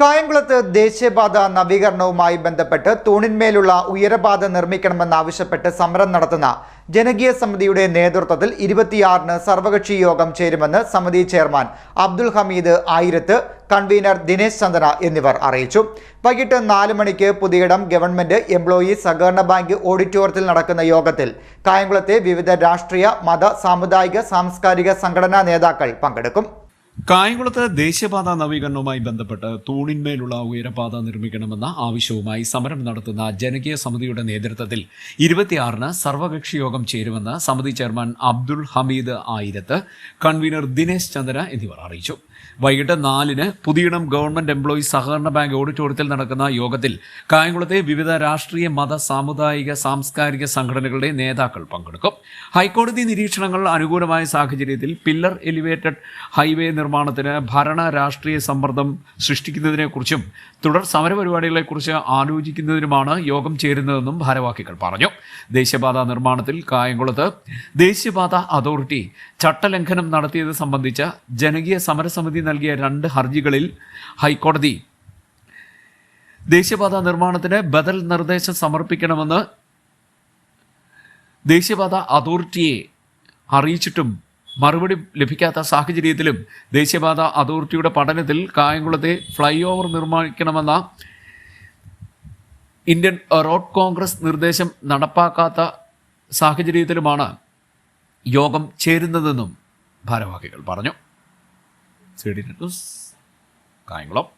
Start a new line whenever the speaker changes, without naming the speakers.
കായംകുളത്ത് ദേശീയപാത നവീകരണവുമായി ബന്ധപ്പെട്ട് തൂണിന്മേലുള്ള ഉയരപാത നിർമ്മിക്കണമെന്നാവശ്യപ്പെട്ട് സമരം നടത്തുന്ന ജനകീയ സമിതിയുടെ നേതൃത്വത്തിൽ ഇരുപത്തിയാറിന് സർവകക്ഷി യോഗം ചേരുമെന്ന് സമിതി ചെയർമാൻ അബ്ദുൽ ഹമീദ് ആയിരത്ത് കൺവീനർ ദിനേശ് ചന്ദന എന്നിവർ അറിയിച്ചു. വൈകിട്ട് നാല് മണിക്ക് പുതിയിടം ഗവൺമെന്റ് എംപ്ലോയി സഹകരണ ബാങ്ക് ഓഡിറ്റോറിയത്തിൽ നടക്കുന്ന യോഗത്തിൽ കായംകുളത്തെ വിവിധ രാഷ്ട്രീയ മത സാമുദായിക സാംസ്കാരിക സംഘടനാ നേതാക്കൾ പങ്കെടുക്കും.
കായംകുളത്ത് ദേശീയപാത നവീകരണവുമായി ബന്ധപ്പെട്ട് തൂണിന്മേലുള്ള ഉയരപാത നിർമ്മിക്കണമെന്ന ആവശ്യവുമായി സമരം നടത്തുന്ന ജനകീയ സമിതിയുടെ നേതൃത്വത്തിൽ ഇരുപത്തിയാറിന് സർവകക്ഷി യോഗം ചേരുമെന്ന് സമിതി ചെയർമാൻ അബ്ദുൾ ഹമീദ് ആയിരത്ത് കൺവീനർ ദിനേശ് ചന്ദ്ര എന്നിവർ അറിയിച്ചു. വൈകിട്ട് നാലിന് പുതിയിടം ഗവൺമെന്റ് എംപ്ലോയി സഹകരണ ബാങ്ക് ഓഡിറ്റോറിയത്തിൽ നടക്കുന്ന യോഗത്തിൽ കായംകുളത്തെ വിവിധ രാഷ്ട്രീയ മത സാമുദായിക സാംസ്കാരിക സംഘടനകളുടെ നേതാക്കൾ പങ്കെടുക്കും. ഹൈക്കോടതി നിരീക്ഷണങ്ങൾ അനുകൂലമായ സാഹചര്യത്തിൽ പില്ലർ എലിവേറ്റഡ് ഹൈവേ നിർമ്മാണത്തിന് ഭരണ രാഷ്ട്രീയ സമ്മർദ്ദം സൃഷ്ടിക്കുന്നതിനെക്കുറിച്ചും തുടർ സമരപരിപാടികളെക്കുറിച്ച് ആലോചിക്കുന്നതിനുമാണ് യോഗം ചേരുന്നതെന്നും ഭാരവാഹികൾ പറഞ്ഞു. ദേശീയപാത നിർമ്മാണത്തിൽ കായംകുളത്ത് ദേശീയപാത അതോറിറ്റി ചട്ടലംഘനം നടത്തിയത് സംബന്ധിച്ച ജനകീയ സമരസമിതി നൽകിയ രണ്ട് ഹർജികളിൽ ഹൈക്കോടതി ദേശീയപാത നിർമ്മാണത്തിന് ബദൽ നിർദ്ദേശം സമർപ്പിക്കണമെന്ന് ദേശീയപാത അതോറിറ്റിയെ അറിയിച്ചിട്ടും മറുപടി ലഭിക്കാത്ത സാഹചര്യത്തിലും ദേശീയപാത അതോറിറ്റിയുടെ പഠനത്തിൽ കായംകുളത്തെ ഫ്ലൈ ഓവർ നിർമ്മിക്കണമെന്ന ഇന്ത്യൻ റോഡ് കോൺഗ്രസ് നിർദ്ദേശം നടപ്പാക്കാത്ത സാഹചര്യത്തിലുമാണ് യോഗം ചേരുന്നതെന്നും ഭാരവാഹികൾ പറഞ്ഞു. കായംകുളം.